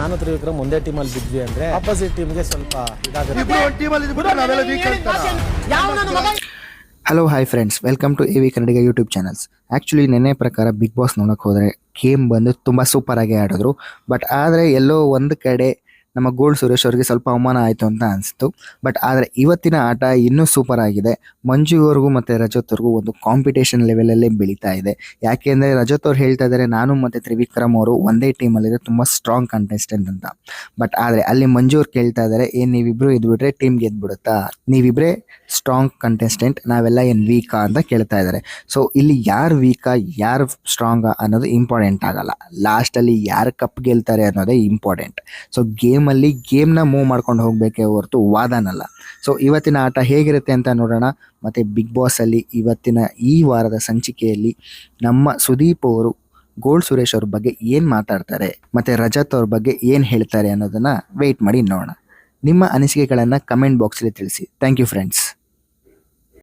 ನಾನು ತ್ರಿವಿಕ್ರಮ್ ಒಂದೇ ಟೀಮಲ್ಲಿ ಬಿದ್ವಿ ಅಂದ್ರೆ ಆಪೋಸಿಟ್ ಟೀಮ್ಗೆ ಸ್ವಲ್ಪ ಇದಾಗುತ್ತೆ. Hello hi friends welcome to A V Kannadiga YouTube channels actually ನೆನ್ನೆ ಪ್ರಕಾರ ಬಿಗ್ ಬಾಸ್ ನೋಡೋಕೆ ಹೋದರೆ ಗೇಮ್ ಬಂದು ತುಂಬ ಸೂಪರಾಗಿ ಆಡಿದ್ರು. ಬಟ್ ಆದರೆ ಎಲ್ಲೋ ಒಂದು ಕಡೆ ನಮ್ಮ ಗೋಲ್ಡ್ ಸುರೇಶ್ ಅವರಿಗೆ ಸ್ವಲ್ಪ ಅವಮಾನ ಆಯಿತು ಅಂತ ಅನಿಸ್ತು ಬಟ್ ಆದರೆ ಇವತ್ತಿನ ಆಟ ಇನ್ನೂ ಸೂಪರ್ ಆಗಿದೆ. ಮಂಜು ಅವ್ರಿಗೂ ಮತ್ತು ರಜತ್ ಅವ್ರಿಗೂ ಒಂದು ಕಾಂಪಿಟೇಷನ್ ಲೆವೆಲಲ್ಲೇ ಬೆಳೀತಾ ಇದೆ. ಯಾಕೆಂದರೆ ರಜತ್ ಅವ್ರು ಹೇಳ್ತಾ ಇದ್ದಾರೆ ನಾನು ಮತ್ತು ತ್ರಿವಿಕ್ರಮ್ ಅವರು ಒಂದೇ ಟೀಮಲ್ಲಿದೆ ತುಂಬ ಸ್ಟ್ರಾಂಗ್ ಕಂಟೆಸ್ಟೆಂಟ್ ಅಂತ. ಬಟ್ ಆದರೆ ಅಲ್ಲಿ ಮಂಜು ಅವ್ರು ಕೇಳ್ತಾ ಇದ್ದಾರೆ ಏನು ನೀವಿಬ್ಬರು ಇದ್ಬಿಟ್ರೆ ಟೀಮ್ ಗೆದ್ಬಿಡುತ್ತಾ? ನೀವಿಬ್ಬರೇ ಸ್ಟ್ರಾಂಗ್ ಕಂಟೆಸ್ಟೆಂಟ್ ನಾವೆಲ್ಲ ಏನು ವೀಕಾ ಅಂತ ಕೇಳ್ತಾ ಇದ್ದಾರೆ ಸೊ ಇಲ್ಲಿ ಯಾರು ವೀಕಾ ಯಾರು ಸ್ಟ್ರಾಂಗಾ ಅನ್ನೋದು ಇಂಪಾರ್ಟೆಂಟ್ ಆಗಲ್ಲ. ಲಾಸ್ಟಲ್ಲಿ ಯಾರು ಕಪ್ ಗೆಲ್ತಾರೆ ಅನ್ನೋದೇ ಇಂಪಾರ್ಟೆಂಟ್ ಸೊ ಗೇಮಲ್ಲಿ ಗೇಮ್ನ ಮೂವ್ ಮಾಡ್ಕೊಂಡು ಹೋಗಬೇಕೇ ಹೊರತು ವಾದನಲ್ಲ. ಸೊ ಇವತ್ತಿನ ಆಟ ಹೇಗಿರುತ್ತೆ ಅಂತ ನೋಡೋಣ. ಮತ್ತು ಬಿಗ್ ಬಾಸಲ್ಲಿ ಇವತ್ತಿನ ಈ ವಾರದ ಸಂಚಿಕೆಯಲ್ಲಿ ನಮ್ಮ ಸುದೀಪ್ ಅವರು ಗೋಲ್ಡ್ ಸುರೇಶ್ ಅವ್ರ ಬಗ್ಗೆ ಏನು ಮಾತಾಡ್ತಾರೆ, ಮತ್ತು ರಜತ್ ಅವ್ರ ಬಗ್ಗೆ ಏನು ಹೇಳ್ತಾರೆ ಅನ್ನೋದನ್ನು ವೆಯ್ಟ್ ಮಾಡಿ ನೋಡೋಣ. ನಿಮ್ಮ ಅನಿಸಿಕೆಗಳನ್ನು ಕಮೆಂಟ್ ಬಾಕ್ಸಲ್ಲಿ ತಿಳಿಸಿ. Thank you friends